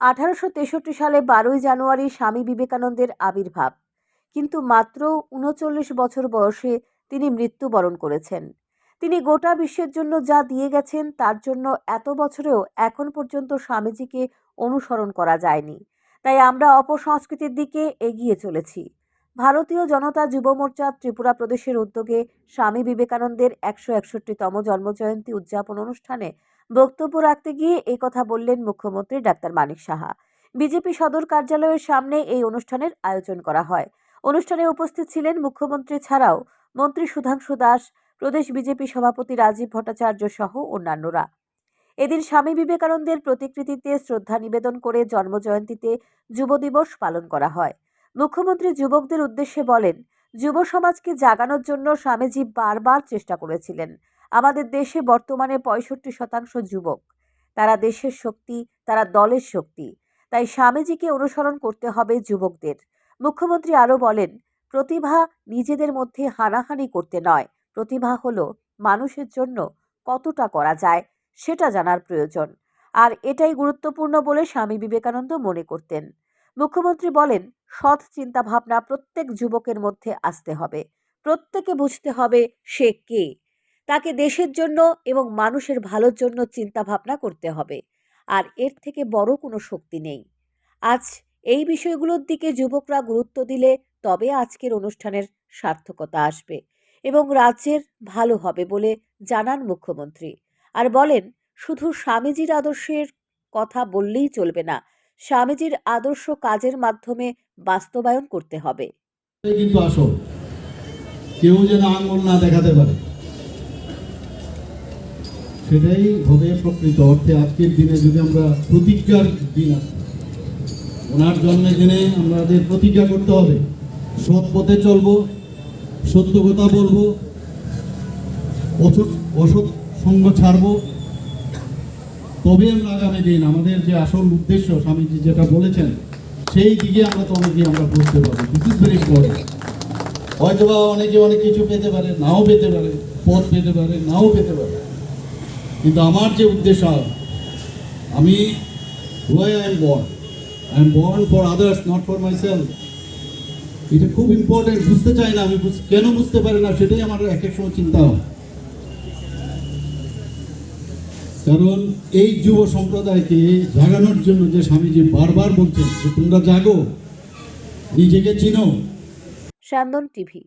আঠারোশো তেষট্টি সালে বারোই জানুয়ারি স্বামী বিবেকানন্দের আবির্ভাব। কিন্তু মাত্র উনচল্লিশ বছর বয়সে তিনি মৃত্যুবরণ করেছেন। তিনি গোটা বিশ্বের জন্য যা দিয়ে গেছেন তার জন্য এত বছরেও এখন পর্যন্ত স্বামীজিকে অনুসরণ করা যায়নি। তাই আমরা অপসংস্কৃতির দিকে এগিয়ে চলেছি। ভারতীয় জনতা যুব মোর্চা ত্রিপুরা প্রদেশের উদ্যোগে স্বামী বিবেকানন্দের একশো একষট্টিতম জন্মজয়ন্তী উদযাপন অনুষ্ঠানে বক্তব্য রাখতে গিয়ে কথা বললেন মুখ্যমন্ত্রী ডাক্তার মানিক সাহা। বিজেপি সদর কার্যালয়ের সামনে এই অনুষ্ঠানের আয়োজন করা হয়। অনুষ্ঠানে উপস্থিত ছিলেন মুখ্যমন্ত্রী ছাড়াও মন্ত্রী সুধাংশু দাস, প্রদেশ বিজেপি সভাপতি রাজীব ভট্টাচার্য সহ অন্যান্যরা। এদিন স্বামী বিবেকানন্দের প্রতিকৃতিতে শ্রদ্ধা নিবেদন করে জন্মজয়ন্তীতে যুব দিবস পালন করা হয়। মুখ্যমন্ত্রী যুবকদের উদ্দেশ্যে বলেন, যুব সমাজকে জাগানোর জন্য স্বামীজি বারবার চেষ্টা করেছিলেন। আমাদের দেশে বর্তমানে পঁয়ষট্টি শতাংশ যুবক। তারা দেশের শক্তি, তারা দলের শক্তি। তাই স্বামীজিকে অনুসরণ করতে হবে যুবকদের। মুখ্যমন্ত্রী আরও বলেন, প্রতিভা নিজেদের মধ্যে হানাহানি করতে নয়। প্রতিভা হলো মানুষের জন্য কতটা করা যায় সেটা জানার প্রয়োজন। আর এটাই গুরুত্বপূর্ণ বলে স্বামী বিবেকানন্দ মনে করতেন। মুখ্যমন্ত্রী বলেন, সৎ চিন্তাভাবনা প্রত্যেক যুবকের মধ্যে আসতে হবে। প্রত্যেকে বুঝতে হবে সে কে। তাকে দেশের জন্য এবং মানুষের ভালোর জন্য চিন্তাভাবনা করতে হবে। আর এর থেকে বড় কোনো শক্তি নেই। আজ এই বিষয়গুলোর দিকে যুবকরা গুরুত্ব দিলে তবে আজকের অনুষ্ঠানের সার্থকতা আসবে এবং রাজ্যের ভালো হবে বলে জানান মুখ্যমন্ত্রী। আর বলেন, শুধু স্বামীজির আদর্শের কথা বললেই চলবে না, স্বামীজির আদর্শ কাজের মাধ্যমে বাস্তবায়ন করতে হবে। কিন্তু আসল কেউ যেন আঙ্গুল না দেখাতে পারে। সেটাই হবে প্রকৃত অর্থে আজকের দিনে যদি আমরা প্রতিজ্ঞার দিন ওনার জন্মের দিনে আমাদের প্রতিজ্ঞা করতে হবে। সৎ পথে চলবো, সত্য কথা বলব, অসৎ সঙ্গ ছাড়বো। তবে আমরা আগামী দিন আমাদের যে আসল উদ্দেশ্য স্বামীজি যেটা বলেছেন, সেই দিকে আমরা তো অনেকে আমরা বুঝতে পারব। দিস ইজ ভেরি ইম্পর্টেন্ট হয়তো বা অনেকে অনেক কিছু পেতে পারে, নাও পেতে পারে, পথ পেতে পারে, নাও পেতে পারে। কিন্তু আমার যে উদ্দেশ্য, আমি why I am born I am born for others not for myself এটা খুব ইম্পর্টেন্ট বুঝতে চাই না, আমি কেন বুঝতে পারি না, সেটাই আমার এক এক সময় চিন্তা হয়। কারণ এই যুব সম্প্রদায়কে জাগানোর জন্য যে স্বামীজি বারবার বলছেন যে তোমরা জাগো, নিজেকে চিনো। স্যান্দন টিভি